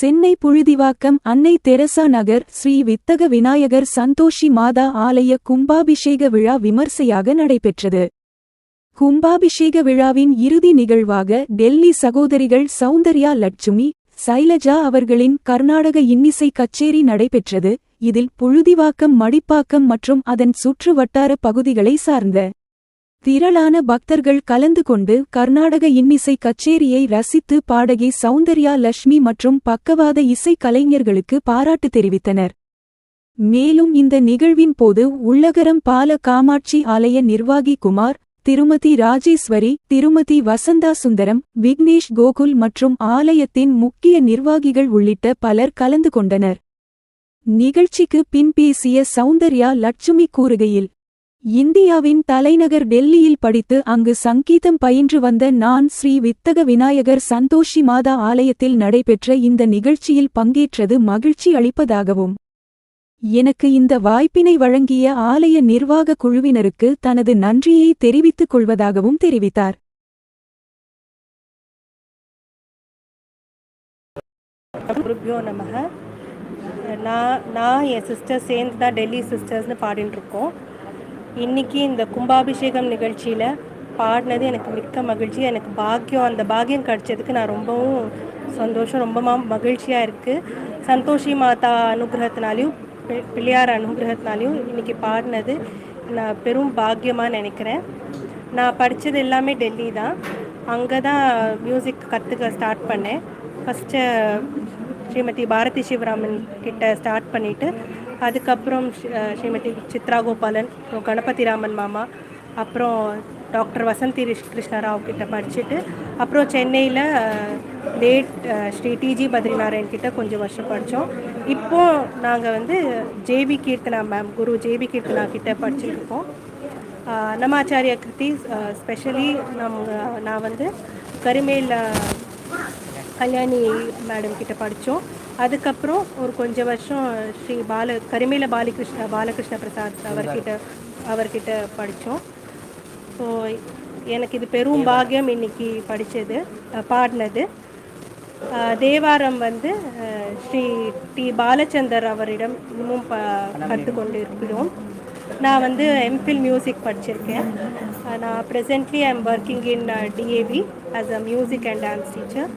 Chennai Puzhuthivakkam Annai Teresa Nagar Sri Vithaga Vinayagar Santoshi Mata ஆலய கும்பாபிஷேக விழா விமர்சையாக நடைபெற்றது. கும்பாபிஷேக விழாவின் இறுதி நிகழ்வாக டெல்லி சகோதரிகள் சௌந்தர்யா லட்சுமி சைலஜா அவர்களின் கர்நாடக இன்னிசை கச்சேரி நடைபெற்றது. இதில் புழுதிவாக்கம் மடிப்பாக்கம் மற்றும் அதன் சுற்று வட்டார பகுதிகளை சார்ந்த திரளான பக்தர்கள் கலந்து கொண்டு கர்நாடக இன்னிசை கச்சேரியை ரசித்து பாடகி சௌந்தர்யா லட்சுமி மற்றும் பக்கவாத இசை கலைஞர்களுக்கு பாராட்டு தெரிவித்தனர். மேலும் இந்த நிகழ்வின் போது உள்ளகரம் பால காமாட்சி ஆலய நிர்வாகி குமார் திருமதி ராஜேஸ்வரி திருமதி வசந்தா சுந்தரம் விக்னேஷ் கோகுல் மற்றும் ஆலயத்தின் முக்கிய நிர்வாகிகள் உள்ளிட்ட பலர் கலந்து கொண்டனர். நிகழ்ச்சிக்கு பின் பேசிய சௌந்தர்யா லட்சுமி கூறுகையில் இந்தியாவின் தலைநகர் டெல்லியில் படித்து அங்கு சங்கீதம் பயின்று வந்த நான் ஸ்ரீ வித்தக விநாயகர் சந்தோஷி மாதா ஆலயத்தில் நடைபெற்ற இந்த நிகழ்ச்சியில் பங்கேற்றது மகிழ்ச்சி அளிப்பதாகவும் எனக்கு இந்த வாய்ப்பினை வழங்கிய ஆலய நிர்வாக குழுவினருக்கு தனது நன்றியை தெரிவித்துக் கொள்வதாகவும் தெரிவித்தார். நான் நான் என் சிஸ்டர் சேர்ந்து தான் டெல்லி சிஸ்டர்ஸ்னு பாடின்னு இருக்கோம் இன்னைக்கு இந்த கும்பாபிஷேகம் நிகழ்ச்சியில் பாடினது எனக்கு மிக்க மகிழ்ச்சி. எனக்கு பாக்கியம் அந்த பாக்கியம் கிடைச்சதுக்கு நான் ரொம்பவும் சந்தோஷம் ரொம்ப மகிழ்ச்சியாக இருக்குது சந்தோஷி மாதா அனுகிரகத்தினாலையும் பி- பிள்ளையார் அனுகிரகத்தினாலையும் இன்னைக்கு பாடினது நான் பெரும் பாக்கியமாக நினைக்கிறேன். நான் படித்தது எல்லாமே டெல்லி தான். அங்கே தான் மியூசிக் கற்றுக்க ஸ்டார்ட் பண்ணேன். ஃபஸ்ட்டு ஸ்ரீமதி பாரதி சிவராமன் கிட்ட ஸ்டார்ட் பண்ணிவிட்டு அதுக்கப்புறம் ஸ்ரீமதி சித்ரா கோபாலன் அப்புறம் கணபதி ராமன் மாமா அப்புறம் டாக்டர் வசந்தி கிருஷ்ணராவ் கிட்ட படிச்சுட்டு அப்புறம் சென்னையில் லேட் ஸ்ரீ டிஜி பத்ரிநாராயண் கிட்ட கொஞ்சம் வருஷம் படித்தோம் இப்போ நாங்கள் வந்து ஜேபி கீர்த்தனா மேம் குரு ஜேபி கீர்த்தனா கிட்ட படிச்சுருக்கோம் ஆச்சாரிய கிருதி ஸ்பெஷலி நம் நான் வந்து கருமேல கல்யாணி மேடம் கிட்ட படித்தோம் அதுக்கப்புறம் ஒரு கொஞ்சம் வருஷம் ஸ்ரீ பால கரிமேல பாலகிருஷ்ண பாலகிருஷ்ண பிரசாத் அவர்கிட்ட அவர்கிட்ட படித்தோம். ஸோ எனக்கு இது பெரும் பாகியம் இன்னைக்கு படித்தது பாடினது. தேவாரம் வந்து ஸ்ரீ டி பாலச்சந்தர் அவரிடம் இன்னும் ப கற்றுக்கொண்டு இருக்கிறோம் நான் வந்து எம்ஃபில் மியூசிக் படிச்சிருக்கேன். நான் presently I am working in DAV as a music and dance teacher